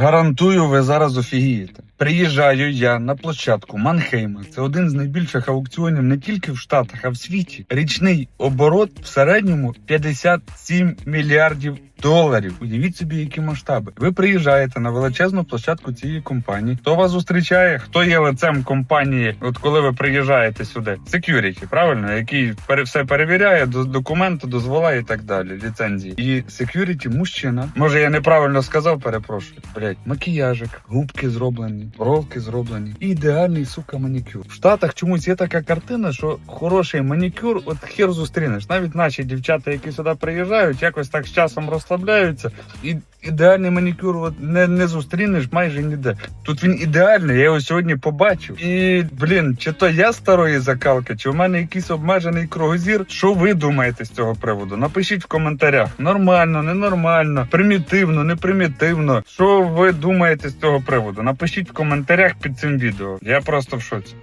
Гарантую, ви зараз офігієте. Приїжджаю я на площадку Манхейма. Це один з найбільших аукціонів не тільки в Штатах, а в світі. Річний оборот в середньому 57 мільярдів доларів. Уявіть собі, які масштаби. Ви приїжджаєте на величезну площадку цієї компанії. Хто вас зустрічає? Хто є лицем компанії? От коли ви приїжджаєте сюди? Security, правильно, який все перевіряє, до- документи, дозвола і так далі, ліцензії. І security мужчина. Може, я неправильно сказав, перепрошую. Блять, макіяжик, губки зроблені, бровки зроблені. І ідеальний сука манікюр. В Штатах чомусь є така картина, що хороший манікюр, от хер зустрінеш. Навіть наші дівчата, які сюди приїжджають, якось так з часом розслабляються. І ідеальний манікюр от не, не зустрінеш майже ніде. Тут він ідеальний, я його сьогодні побачив. І блін, чи то я старої закалки, чи в мене якийсь обмежений кругозір. Що ви думаєте з цього приводу? Напишіть в коментарях. Нормально, ненормально, примітивно, не примітивно. Що ви думаєте з цього приводу? Напишіть в коментарях під цим відео. Я просто в шоці.